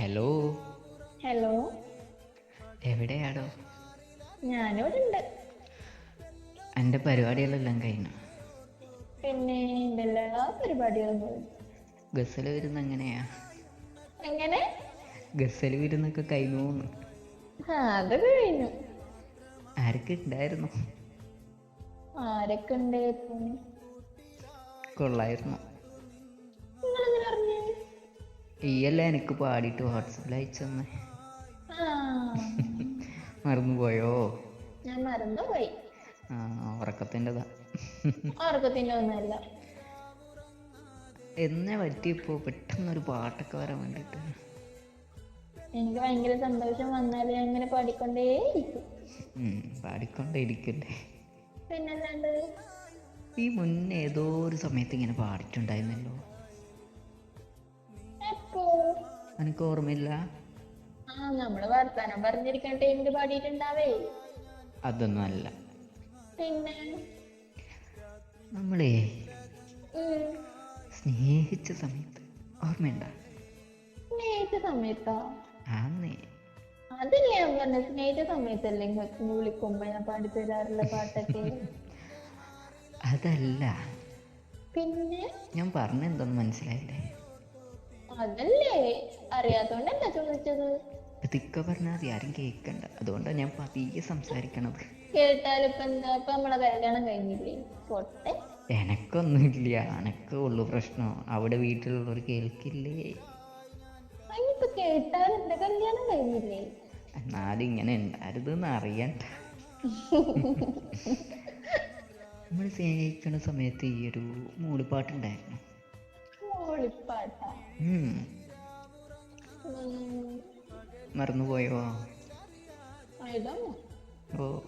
Hello hello എവിടെയാടോ? ഞാനിവിടെ ഉണ്ട് എന്റെ പരിപാടികളെല്ലാം കഴിഞ്ഞു? പിന്നെ എന്റെ എല്ലാ പരിപാടികളും. ഗസൽ വരുന്ന എങ്ങനെയാ? എങ്ങനെ? ഗസൽ വരുന്നൊക്കെ കഴിഞ്ഞു അത് കഴിഞ്ഞു. ആരൊക്കെ ഉണ്ടായിരുന്നു? ആരൊക്കെ ഉണ്ടായിരുന്നു? കൊള്ളായിരുന്നു. ഈയല്ലേ എനിക്ക് പാടിയിട്ട് വാട്സപ്പിൽ അയച്ചെന്ന്? മറന്നുപോയോ? ഞാൻ മറന്നുപോയി. ആ ഉറക്കത്തിന്റെതാ. ഓർക്കത്തിന്റെ ഒന്നുമല്ല. എന്നെ പറ്റിയപ്പോൾ പെട്ടെന്നൊരു പാട്ടൊക്കെ വരാൻ വേണ്ടിട്ട് എനിക്ക് ഭയങ്കര സന്തോഷം വന്നാൽ അങ്ങനെ ഇങ്ങനെ പാടിക്കൊണ്ടേയിരിക്കും ഉം, പാടിക്കൊണ്ടേ ഇരിക്കല്ലേ. പിന്നല്ലാണ്ട് ഈ മുന്നേ ഏതോ ഒരു സമയത്ത് ഇങ്ങനെ പാടിയിട്ടുണ്ടായിരുന്നല്ലോ. എനിക്ക് ഓർമ്മയില്ല? ആ നമ്മൾ വർത്താനം പറഞ്ഞിരിക്കുന്ന ടൈമിൽ പാടിയിട്ടുണ്ടാവേ. അതൊന്നും അല്ല. പിന്നെ? നമ്മളെ സ്നേഹിച്ച സമയത്ത് ഓർമ്മയുണ്ട? സ്നേഹിച്ച സമയത്തോ? ആന്നേ. അതല്ലേ ഞാൻ പറഞ്ഞ സ്നേഹിച്ച സമയത്തല്ലേ ഇങ്ങക്ക് വിളിക്കുമ്പോ ഞാൻ പാടിത്തരാറുള്ള പാട്ടൊക്കെ? അതല്ല. പിന്നെ? ഞാൻ പറഞ്ഞെന്തോന്ന് മനസ്സിലായില്ലേ? അതല്ലേ? എന്താ ചോദിച്ചത് തിക്ക പറഞ്ഞാൽ മതി ആരും കേൾക്കണ്ട അതുകൊണ്ടാണ് ഞാൻ പതിയെ സംസാരിക്കണത്. കേട്ടാലിപ്പോ എന്താ ഇപ്പൊ നമ്മളെ കല്യാണം കഴിഞ്ഞില്ലേ? പൊട്ടെ. എനക്കൊന്നുമില്ല എനക്ക് ഉള്ളു പ്രശ്നം. അവിടെ വീട്ടിലുള്ളവർ കേൾക്കില്ലേ? അതിനിപ്പോ കേട്ടാൽ എന്റെ കല്യാണം കഴിഞ്ഞില്ലേ? എന്നാലും ഇങ്ങനെ ഉണ്ടായിരുന്നെന്ന് അറിയണ്ട നമ്മൾ സ്നേഹിക്കുന്ന സമയത്ത് ഈ ഒരു മൂളിപ്പാട്ടുണ്ടായിരുന്നു. മറന്നുപോയോ? ഓ.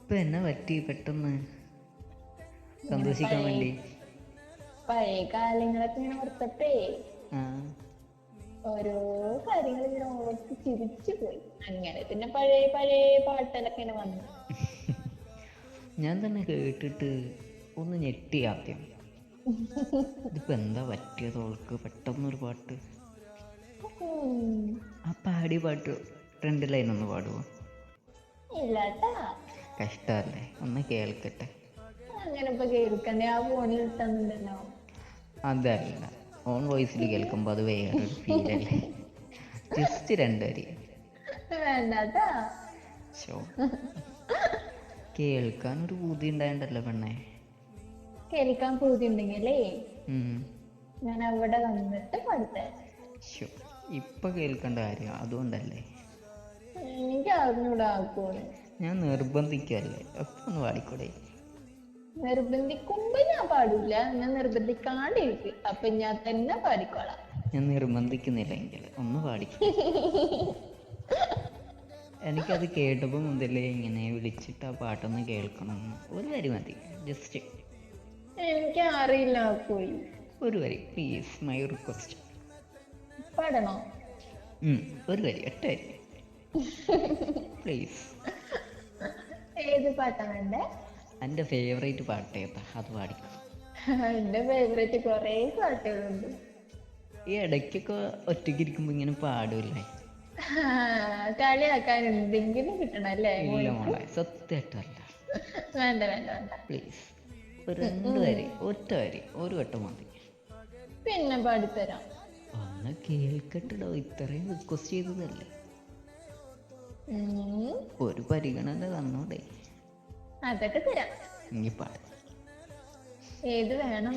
ഇപ്പൊ എന്നെ പറ്റി പെട്ടെന്ന്? സന്തോഷിക്കാൻ വേണ്ടി. പഴയ കാലങ്ങളൊക്കെ ഇങ്ങനെ ഓർത്തപ്പേ. ഓരോ കാര്യങ്ങൾ ഇങ്ങനെ ഓർത്ത് ചിരിച്ചു പോയി. അങ്ങനെ പിന്നെ പഴയ പഴയ പാട്ടിലൊക്കെ ഇങ്ങനെ വന്നു. ഞാൻ തന്നെ കേട്ടിട്ട് ഒന്ന് ഞെട്ടി ആദ്യം. ഇതിപ്പോ എന്താ പറ്റിയത് പെട്ടെന്ന് പെട്ടെന്നൊരു പാട്ട്. ആ പാടി പാട്ട് രണ്ട് ലൈൻ ഒന്ന് പാടുമോ കഷ്ടല്ലേ? ഒന്ന് കേൾക്കട്ടെ. അതല്ല. ഓൺ വോയിസിൽ കേൾക്കുമ്പോൾ അത് വേറൊരു ഫീലല്ലേ ജസ്റ്റ് രണ്ടുപേര് കേൾക്കാൻ ഒരു ബുദ്ധി ഉണ്ടായിണ്ടല്ലോ പെണ്ണെ. കേൾക്കാൻ പൂതി ഉണ്ടെങ്കിലേ. ഞാൻ അവിടെ വന്നിട്ട് ഷോ ഇപ്പൊ കേൾക്കേണ്ട കാര്യം അതുകൊണ്ടല്ലേ? എനിക്ക് അറിഞ്ഞൂടാ ഞാൻ നിർബന്ധിക്കല്ലേ? അപ്പൊ ഒന്ന് പാടിക്കൂടെ? നിർബന്ധിക്കുമ്പോ ഞാൻ പാടില്ല. ഞാൻ നിർബന്ധിക്കാണ്ടിരിക്കും. അപ്പൊ ഞാൻ തന്നെ പാടിക്കോളാം. ഞാൻ നിർബന്ധിക്കുന്നില്ലെങ്കിൽ ഒന്ന് പാടിക്കും. എനിക്കത് കേട്ടപ്പോൾ മുതലേ ഇങ്ങനെ വിളിച്ചിട്ട് ആ പാട്ടൊന്ന് കേൾക്കണം ഒരു വരി മതി. ജസ്റ്റ് എനിക്ക് അറിയില്ല പോയി. ഒരു വരി പ്ലീസ് മൈ റിക്വസ്റ്റ് പാടണോ? ഒരു വരി ഒറ്റ വരി. പ്ലീസ് ഏത് പാട്ടാണ് എന്റെ എന്റെ ഫേവറേറ്റ് പാട്ട് ഏതാ? അത് പാടിക്കും. എന്റെ ഫേവറേറ്റ് കൊറേ പാട്ടുകളുണ്ട്. ഈ ഇടയ്ക്കൊക്കെ ഒറ്റയ്ക്ക് ഇരിക്കുമ്പോൾ ഇങ്ങനെ പാടില്ലേ കളിയാക്കാൻ എന്തെങ്കിലും കിട്ടണല്ലേ ഇല്ല മോളെ സത്യമായിട്ടല്ല. വേണ്ട വേണ്ട വേണ്ട. പ്ലീസ് ഒരു രണ്ട് വരി ഒറ്റ വരി ഒരു വട്ടം മതി. പിന്നെ പാടിത്തരാം. ഒന്ന് കേൾക്കട്ടോ ഇത്രയും റിക്വസ്റ്റ് ചെയ്തതല്ലേ? ഒരു പരിഗണന തന്നോടെ. അതൊക്കെ തരാം. ഇനി പാട്. ഏത് വേണം?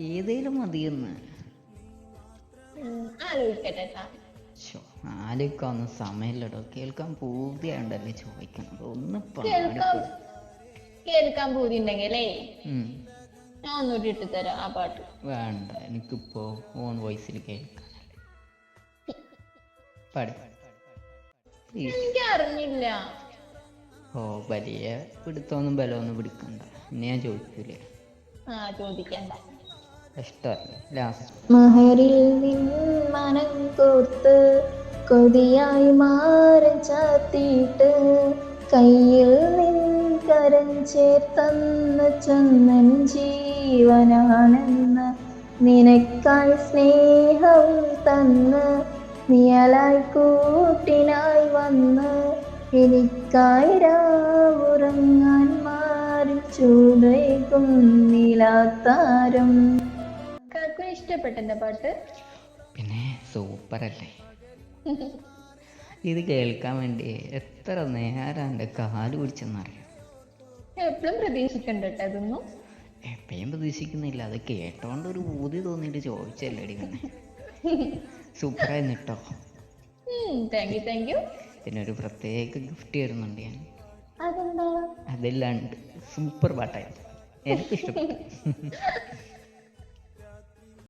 ഏതേലും മതിയെന്ന്. ആലോചിക്കട്ടെ ആലോചിക്കാൻ ഒന്നും സമയമില്ലടോ. കേൾക്കാൻ പൂതിയാണ്ടല്ലേ ചോദിക്കണത്. ഒന്ന് പാടി. കേൾക്കാൻ പൂതി ഉണ്ടെങ്കിലേ. ഞാൻ ഒന്നുകൂടി ഇട്ട് തരാം ആ പാട്ട്. വേണ്ട എനിക്കിപ്പോ ഓൺ വോയിസിൽ കേൾക്കാനല്ലേ എനിക്ക് അറിഞ്ഞില്ല ഓ വലിയ പിടുത്തൊന്നും ബലമൊന്നും പിടിക്കണ്ട. ഇനി ഞാൻ ചോദിക്കൂലേ? ആ ചോദിക്കണ്ട. ഇഷ്ടമല്ല. ലാസ്റ്റ് മഹരിൽ നിൻ മനം കോർത്ത് കൊതിയായി മാറി ചാത്തിയിട്ട് കയ്യിൽ നിൻ കരം ചേർത്തന്ന ചന്ദൻ ജീവനാണെന്ന് നിനക്കായി സ്നേഹം തന്ന് നിയലായി കൂട്ടിനായി വന്ന് എനിക്കായി രാവുറങ്ങാൻ മാറി ചൂടേകും നിലാത്താരം. എന്റെ പാട്ട്? പിന്നെ സൂപ്പറല്ലേ. ഇത് കേൾക്കാൻ വേണ്ടി എത്ര നേരം എന്റെ കാൽ പിടിച്ചെന്നറിയാം? എപ്പോഴും പ്രതീക്ഷിക്കണ്ട കേട്ടോ അതൊന്നും എപ്പോഴും പ്രതീക്ഷിക്കുന്നില്ല. അത് കേട്ടോണ്ട് ഒരു ഊതി തോന്നിയിട്ട് ചോദിച്ചല്ലേടി പിന്നെ സൂപ്പറായിരുന്നു കേട്ടോ താങ്ക് യു താങ്ക് യു പിന്നെ ഒരു പ്രത്യേക ഗിഫ്റ്റ് തരുന്നുണ്ട് ഞാൻ. അതെന്താ? ഉണ്ട് സൂപ്പർ പാട്ടായിരുന്നു എനിക്ക് ഇഷ്ടപ്പെട്ടു